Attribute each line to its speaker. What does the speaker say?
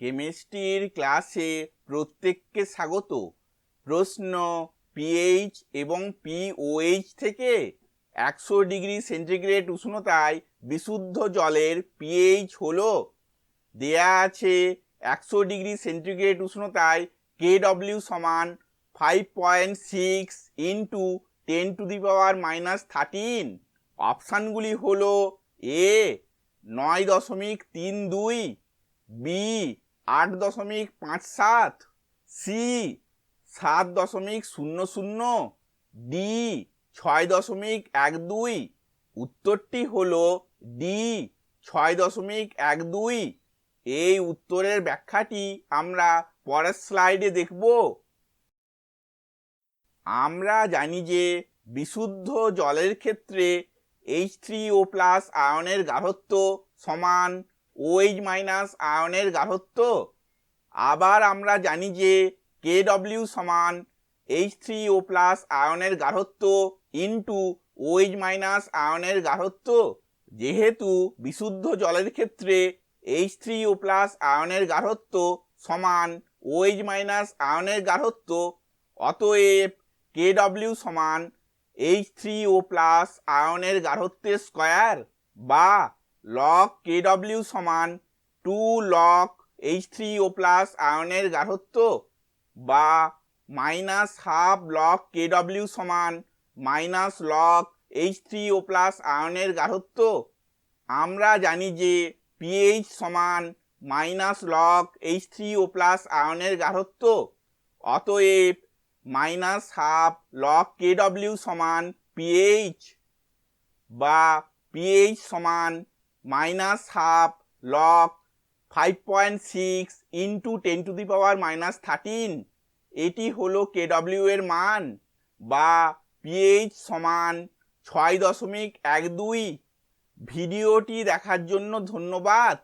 Speaker 1: কেমিস্ট্রির ক্লাসে প্রত্যেককে স্বাগত। প্রশ্ন পিএইচ এবং পিওএইচ থেকে একশো ডিগ্রি সেন্টিগ্রেড উষ্ণতায় বিশুদ্ধ জলের পিএইচ হলো, দেয়া আছে একশো ডিগ্রি সেন্টিগ্রেড উষ্ণতায় কে কেডব্লিউ সমান five point six into ten to the power minus thirteen অপশানগুলি হলো এ নয় দশমিক তিন দুই বি আট দশমিক পাঁচ সাত সি সাত দশমিক শূন্য শূন্য ডি ছয় দশমিক এক দুই, উত্তরটি হল ডি ছয় দশমিক এক দুই। এই উত্তরের ব্যাখ্যাটি আমরা পরের স্লাইডে দেখব। আমরা জানি যে বিশুদ্ধ জলের ক্ষেত্রে এইচ থ্রি ও প্লাস আয়নের গাঢ়ত্ব সমান ওএইচ মাইনাস আয়নের গাঢ়ত্ব আবার আমরা জানি যে কে ডব্লিউ সমান এইচ থ্রি ও প্লাস আয়নের গাঢ়ত্ব ইন্টু ওএইচ মাইনাস আয়নের গাঢ়ত্ব যেহেতু বিশুদ্ধ জলের ক্ষেত্রে এইচ থ্রি ও প্লাস আয়নের গাঢ়ত্ব সমান ওএইচ মাইনাস আয়নের গাঢ়ত্ব অতএব কে ডব্লিউ সমান এইচ থ্রি ও প্লাস আয়নের গাঢ়ত্বের স্কয়ার বা লক কে ডব্লিউ সমান two log H three O plus আয়নের গাঢ়ত্ব বা মাইনাস হাফ লক কে ডব্লিউ সমান minus log H three O plus আয়নের গাঢ়ত্ব আমরা জানি যে পিএইচ সমান minus log H three O plus আয়নের গাঢ়ত্ব অতএব মাইনাস হাফ লক কে ডব্লিউ সমান পিএইচ বা পিএইচ সমান minus half log five point six into ten to the power minus thirteen. এটি হলো কে ডব্লিউ এর মান বা পিএইচ সমান ছয় দশমিক এক দুই। ভিডিওটি দেখার জন্য ধন্যবাদ।